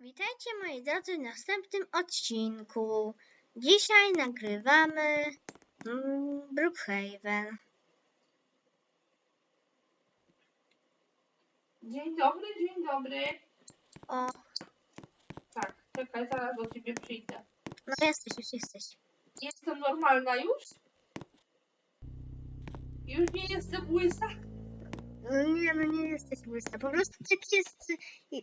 Witajcie moi drodzy w następnym odcinku. Dzisiaj nagrywamy mm, Brookhaven. Dzień dobry, dzień dobry. O, Tak, czekaj, zaraz do ciebie przyjdę. no jesteś, już jesteś. Jestem normalna już? Już nie jestem łysa? No nie, no nie jesteś łysa. Po prostu tak jest. i-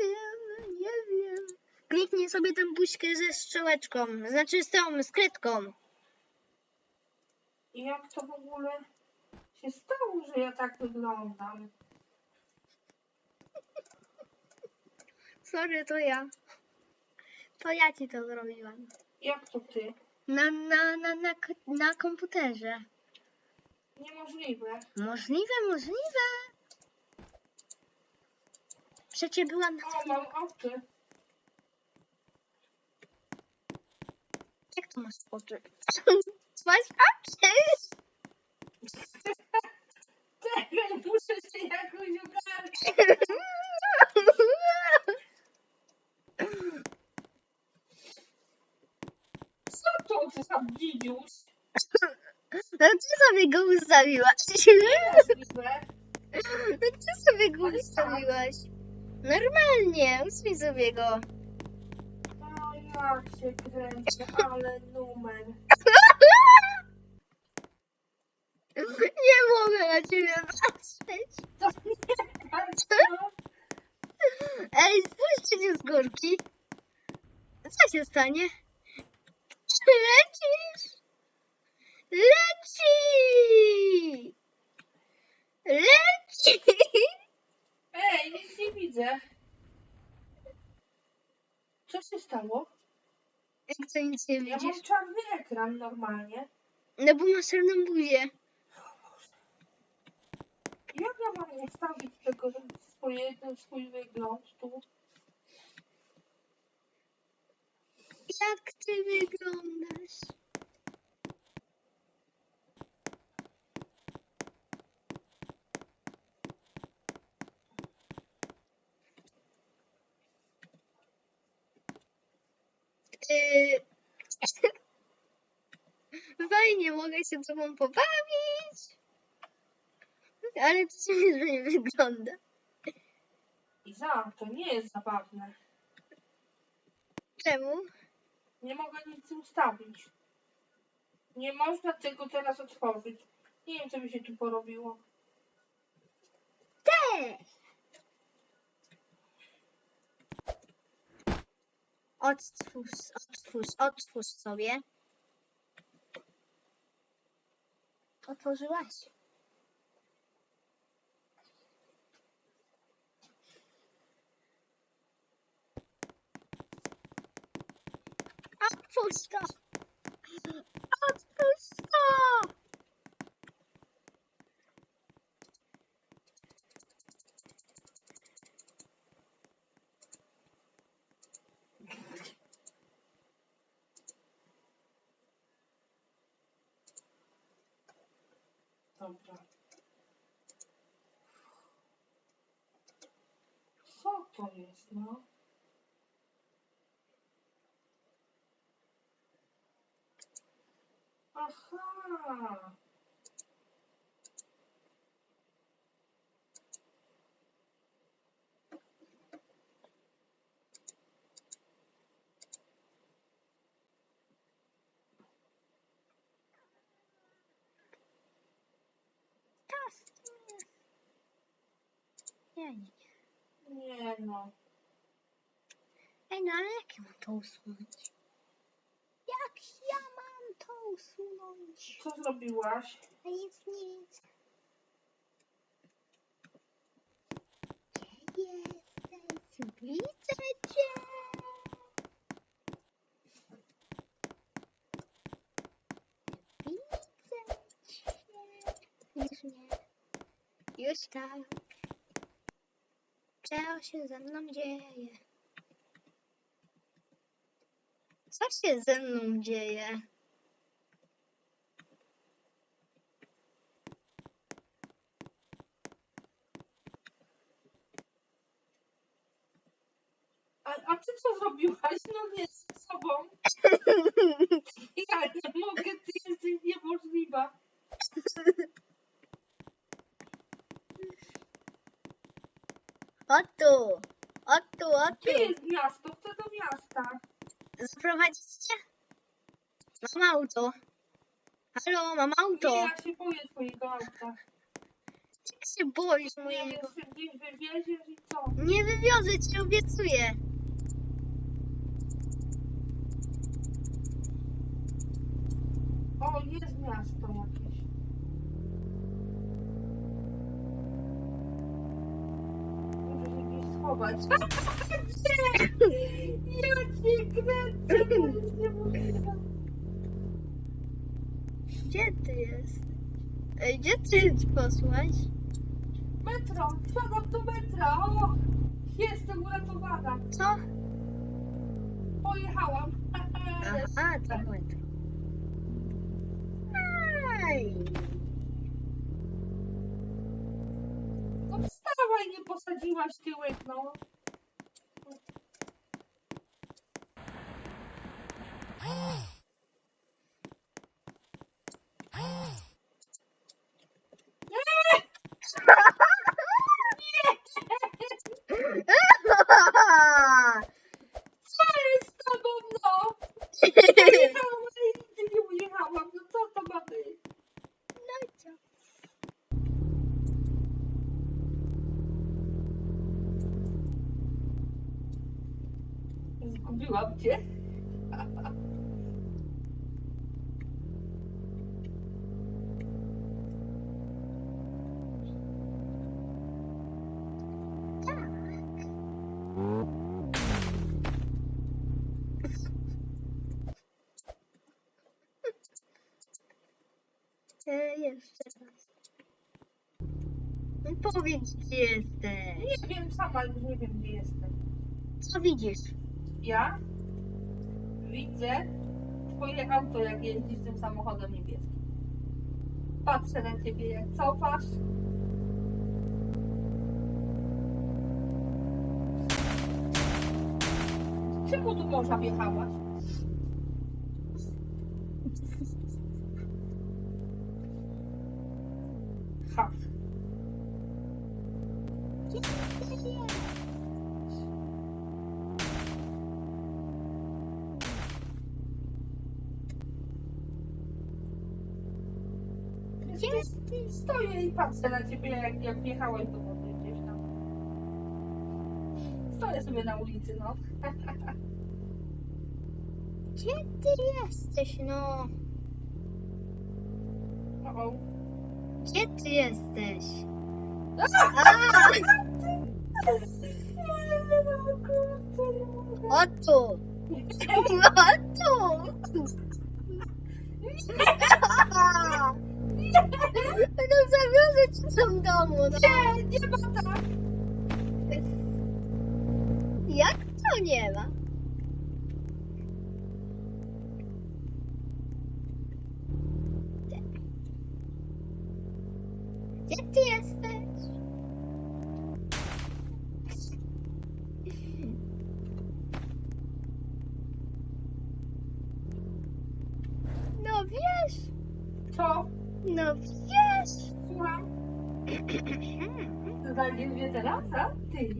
Nie wiem, nie wiem. Kliknij sobie tę buźkę ze strzałeczką, znaczy z tą skrytką. I jak to w ogóle się stało, że ja tak wyglądam? Sorry, to ja. To ja ci to zrobiłam. Jak to ty? Na, na, na, na, na komputerze. Niemożliwe. Możliwe, możliwe. Przecie byłam na O, mam oczy. Jak to masz oczy? Masz oczy? Czekaj, muszę się jakoś ogarnąć. Co to za dzidziuś? No ty sobie go ustawiłaś. No ty sobie go ustawiłaś. Normalnie, ustawij sobie go. O, jak się kręcę, ale numer. Nie mogę na ciebie patrzeć. To nie? Ej, spójrzcie się z górki. Co się stanie? Lecisz! Leci! Leci! Ej, nic nie widzę. Co się stało? Jak to nic nie Ja widzisz? mam czarny ekran normalnie. No bo masz czarną buzię. Jak ja mam ustawić tego swoje, ten swój wygląd tu? Jak ty wyglądasz? Yy... Fajnie, mogę się tobą pobawić. Ale to się nie wygląda. Iza, to nie jest zabawne. Czemu? Nie mogę nic ustawić. Nie można tego teraz otworzyć. Nie wiem, co mi się tu porobiło. Te! Otwórz, otwórz, otwórz sobie. Otworzyłaś. Otwórz to! Otwórz to! Dobra. Co jest, no? Aha. Nie, nie, nie. Nie no. Ej, no ale jak ja mam to usunąć? Jak ja mam to usunąć? Co zrobiłaś? No ja nic. Gdzie jesteś? Widzę cię! Widzę cię! Już nie. Już tak. Czego się ze mną dzieje? Co się ze mną dzieje? A, a ty co zrobiłaś? No nie, z sobą. Ja nie mogę, ty jesteś niemożliwa. O tu! O tu, o Gdzie jest miasto? Chcę do miasta. Zaprowadzicie? Mam auto. Halo, mam Nie, auto. ja się boję twojego auta. Jak się boisz Nie mojego? wywieziesz i co? Nie wywiozę cię, obiecuję. O, jest miasto jakieś. Muszę Gdzie? Ja cię kręcę, to jest niemożliwe. Gdzie ty jest? Ej, gdzie ty posłałeś? Metro, wsiadam do metra, o! Jestem uratowana. Co? Pojechałam. Aha, to metro. Aj. No wstawaj, nie posadziłaś tyłek, no. Co jest z tobą, no? Pojechałam, ale nigdzie nie ujechałam. No co to ma być? No i co? Zgubiłam cię. E, jeszcze raz. No powiedz, gdzie jesteś. Nie wiem, sama już nie wiem, gdzie jestem. Co widzisz? Ja widzę twoje auto, jak jeździsz tym samochodem niebieskim. Patrzę na ciebie, jak cofasz. Czemu tu morza wjechałaś? Patrzę na ciebie, jak, jak wjechałeś do wody gdzieś tam. Stoję sobie na ulicy, no. Gdzie ty jesteś, no? O, Gdzie ty jesteś? O tu! O tu! No zawiozę cię do domu, no. Nie, nie ma tak. Jak to nie ma? Gdzie ty jesteś? No wiesz, Co? No wiesz. Słucham? Znajdziesz mnie teraz, a? Ty.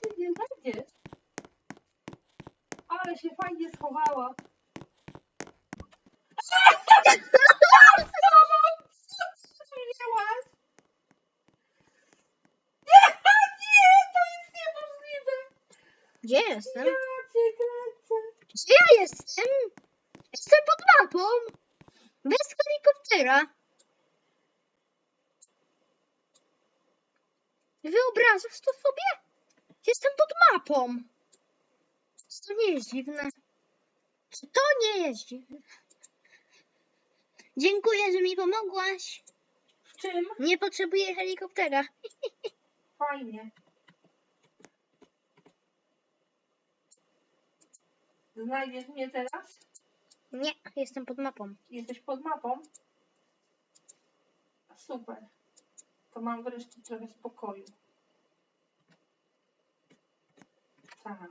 Ty nie znajdziesz. Ale się fajnie schowała. To. Gdzie Ja jestem? cię kręcę. Gdzie ja jestem? Jestem pod mapą. Bez helikoptera. Wyobrażasz to sobie? Jestem pod mapą. Czy to nie jest dziwne? Czy to nie jest dziwne? Dziękuję, że mi pomogłaś. Czym? Nie potrzebuję helikoptera. Fajnie. Znajdziesz mnie teraz? Nie, jestem pod mapą. Jesteś pod mapą? Super. To mam wreszcie trochę spokoju. Tak.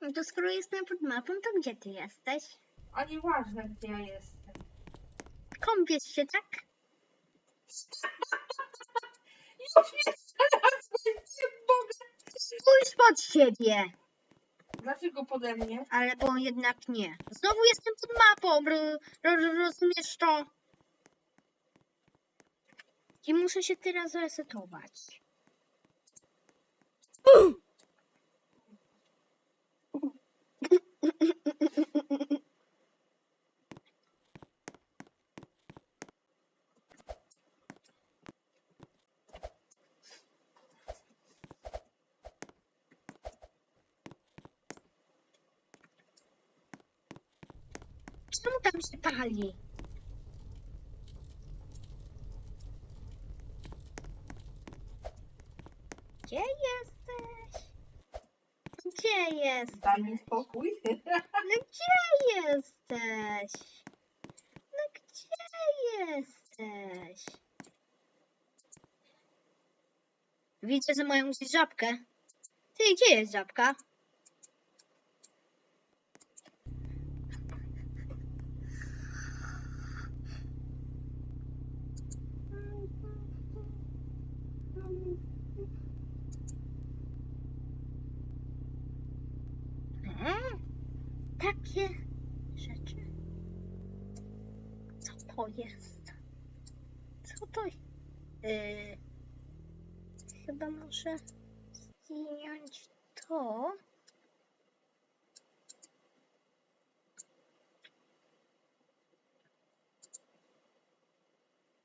No to skoro jestem pod mapą, to gdzie ty jesteś? A nieważne, gdzie ja jestem. Kąpiesz się, tak? Już mnie znalazłeś, nie mogę. Spójrz pod siebie! Dlaczego pode mnie? Ale bo jednak nie. Znowu jestem pod mapą, ro, ro, rozumiesz to? I muszę się teraz resetować. Czemu tam się pali? Gdzie jesteś? Gdzie jesteś? Daj mi spokój. No gdzie jesteś? No gdzie jesteś? Widzę, że mają gdzieś żabkę. Ty, gdzie jest żabka? E? Takie rzeczy. Co to jest? Co to jest? Yy, chyba muszę zdjąć to.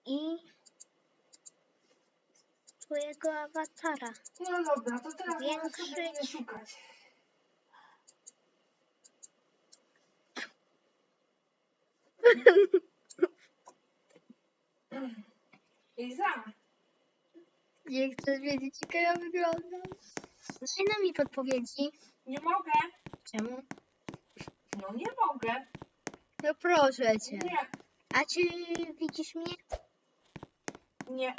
I twojego awatara. No dobra, to teraz sobie mnie szukać. Iza, Nie chcesz wiedzieć, jak ja wyglądam? Daj nam mi podpowiedzi. nie mogę. Czemu? No nie mogę. No proszę cię. Nie, A czy widzisz mnie? nie.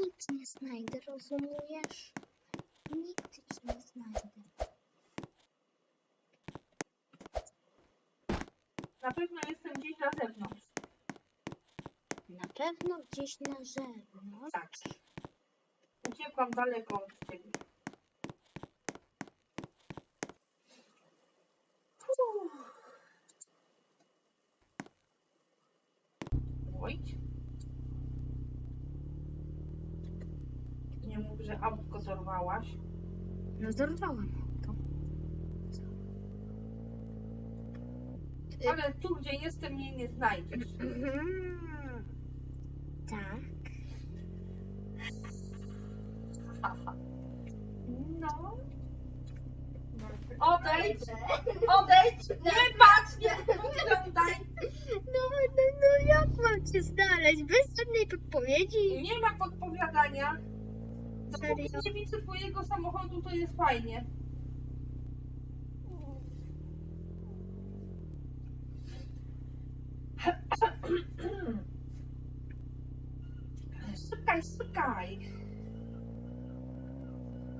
Nic nie znajdę, rozumiesz? Nigdy cię nie znajdę. Na pewno jestem gdzieś na zewnątrz. Na pewno gdzieś na zewnątrz. Tak. Uciekłam daleko od ciebie. Oj. Nie mów, że autko zorwałaś. No dorwałam to. Ale tu, gdzie jestem, mnie nie znajdziesz. Mhm. Tak. Haha. No. Odejdź! Odejdź! Nie patrz! Nie podglądaj! No, no, no jak mam cię znaleźć? Bez żadnej podpowiedzi? Nie ma podpowiadania. Dopóki Serio? nie widzę twojego samochodu, to jest fajnie. Szukaj, szukaj.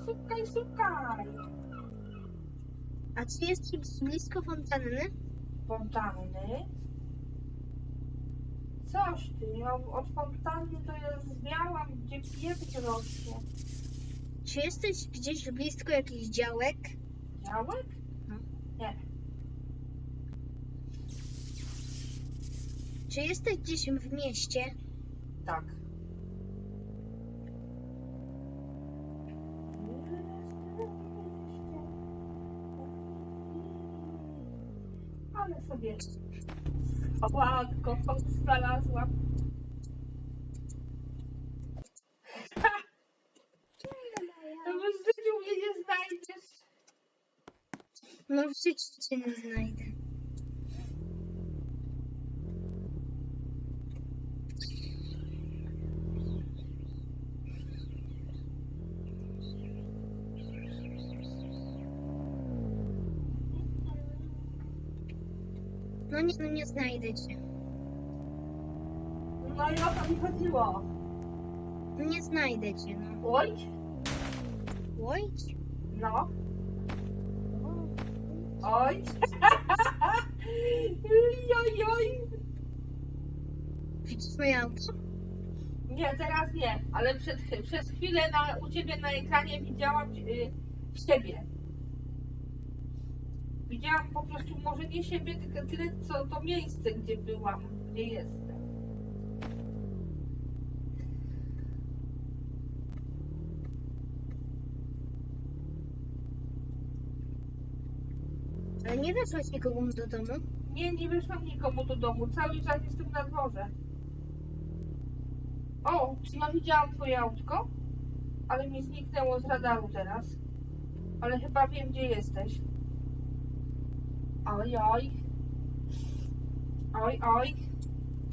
Szukaj, szukaj. A czy jesteś blisko fontanny? Fontanny. Coś ty, ja od fontanny to ja zwiałam, gdzie pieprz rośnie. Czy jesteś gdzieś blisko jakichś działek? Działek? Czy jesteś gdzieś w mieście? Tak. Ale sobie ładko znalazłam. No w życiu mnie nie znajdziesz. No w życiu cię nie znajdę. No nie, no nie znajdę cię. No i o to mi chodziło. No nie znajdę cię, no. Oj, Oj. no, oj. oj, oj. Widzisz moje auto? Nie, teraz nie, ale przed, przez chwilę na, u ciebie na ekranie widziałam y, siebie. Widziałam po prostu może nie siebie, tylko tyle co to miejsce, gdzie byłam, gdzie jestem. Ale nie weszłaś nikomu do domu? Nie, nie wyszłam nikomu do domu, cały czas jestem na dworze. O, czy ja widziałam twoje autko? Ale mi zniknęło z radaru teraz. Ale chyba wiem, gdzie jesteś. Oj, oj. Oj, oj.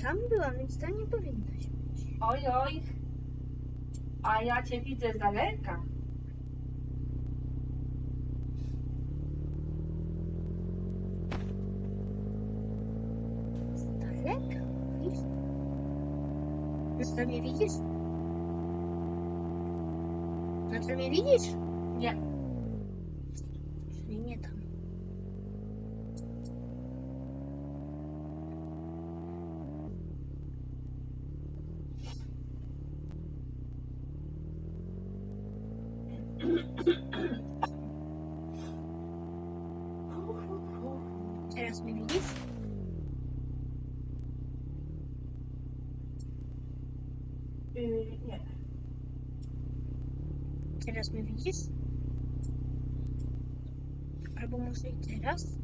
Tam byłam, więc tam nie powinnaś być. Oj, oj. A ja cię widzę z daleka. Z daleka? Widzisz? No to mnie widzisz? No to mnie widzisz? Nie. Czyli nie tam. Teraz mnie widzisz? Yy, nie. Teraz mnie widzisz? Albo może i teraz?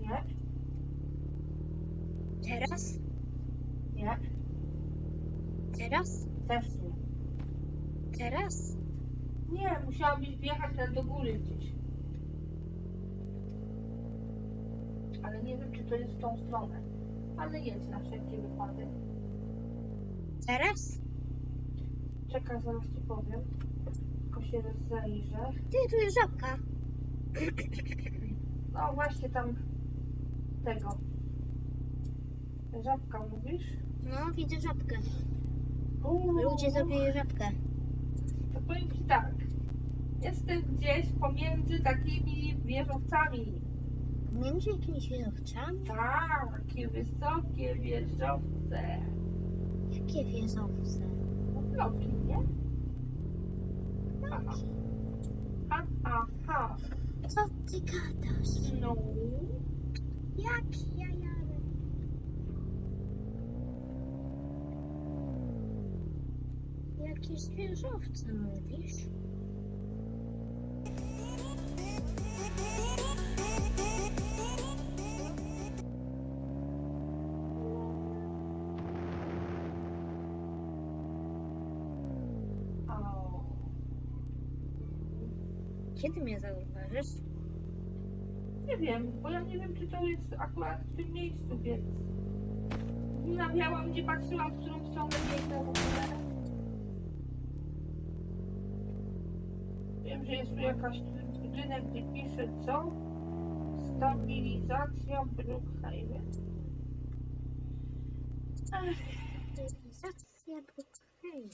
Nie. Teraz? Nie. Teraz? Też nie. Teraz? Nie, musiałabyś wjechać tam do góry gdzieś. Ale nie wiem, czy to jest w tą stronę. Ale jedź na wszelki wypadek. Teraz? Czekaj, zaraz ci powiem. Tylko się rozejrzę. Ty, tu jest żabka. No właśnie tam tego. Żabka mówisz? No, widzę żabkę. Uuu, Ludzie zrobili żabkę. To powiem ci tak. Jestem gdzieś pomiędzy takimi wieżowcami. Między jakimiś wieżowcami? Tak, takie wysokie wieżowce. Jakie wieżowce? No bloki, nie? Aha. Ha, ha, ha. Co ty gadasz? No. Jak ja jadę? Jakieś wieżowce mówisz? Kiedy mnie zauważysz? Nie wiem, bo ja nie wiem, czy to jest akurat w tym miejscu, więc nawiałam, nie patrzyłam, w którą stronę biegnę w ogóle. Wiem, że jest tu jakaś budynek, gdzie pisze co? Stabilizacja Brookhaven. Ech, Cywilizacja Brookhaven.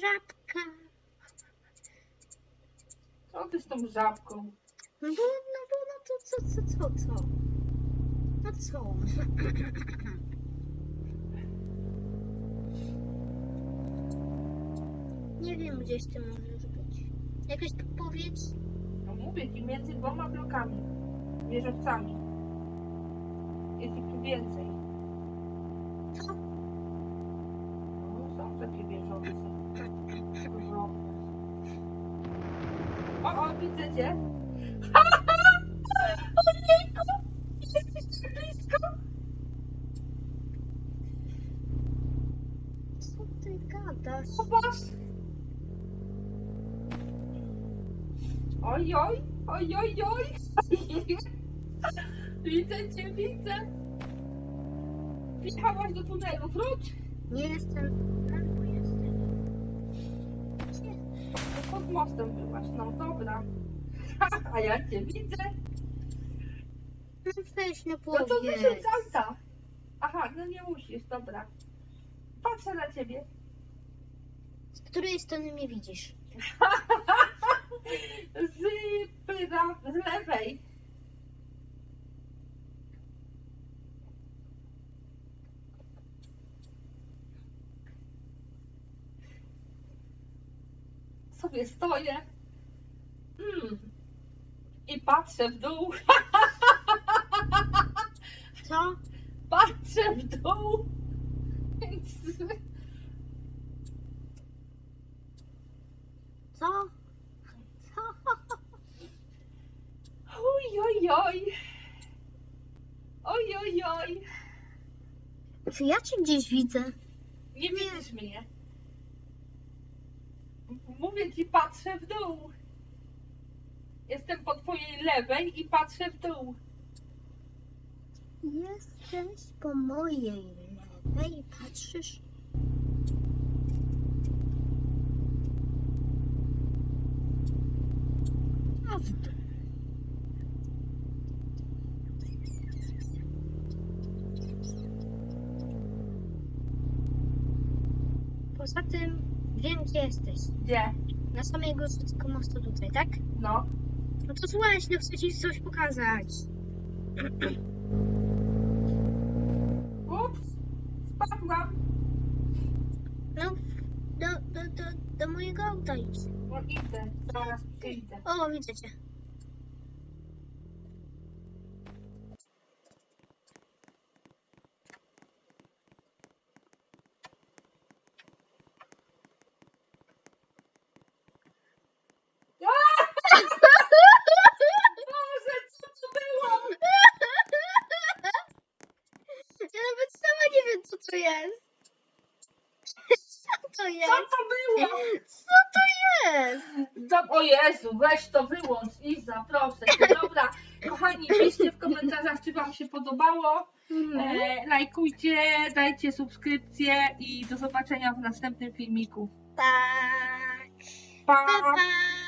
Żabka. Co ty z tą żabką? No bo, no bo, no to co, co, co, co? No co? Nie wiem, gdzieś ty możesz być. Jakaś podpowiedź? No mówię ci, między dwoma blokami, wieżowcami. Jest ich tu więcej. Co? No, są takie wieżowce. O, o, widzę cię. Ojejku! Jesteś tak blisko! Co ty gadasz? Oj, oj, oj, oj, oj! Widzę cię, widzę! Wjechałaś do tunelu, wróć! Nie jestem... mostem byłaś, no dobra. A ja cię widzę. No weź No to powiedz. wyszedł z auta. Aha, no nie musisz, dobra. Patrzę na ciebie. Z której strony mnie widzisz? Z, pra, z lewej. Sobie stoję. Mm. I patrzę w dół. Co? Patrzę w dół. Więc Co? Co? Oj, oj, oj. Oj, oj, oj. Czy ja cię gdzieś widzę? Nie widzisz mnie. Ci, patrzę w dół. Jestem po twojej lewej i patrzę w dół. Jesteś po mojej lewej i patrzysz. Poza tym wiem gdzie jesteś. Gdzie? Na samej górze tylko mostu tutaj, tak? No. No to słuchaj, no chcę ci coś pokazać. Ups. Spadłam. No, do, do, do, do mojego auta idź. No idę. Zaraz przyjdę. O, widzę cię. Boże, co to było? Ja nawet sama nie wiem, co to jest. Co to Co jest? to było? Co to jest? Do, o Jezu, weź to wyłącz, Iza, proszę cię. Dobra, kochani, piszcie w komentarzach, czy wam się podobało. E, lajkujcie, dajcie subskrypcję i do zobaczenia w następnym filmiku. Tak. Pa! Pa, pa.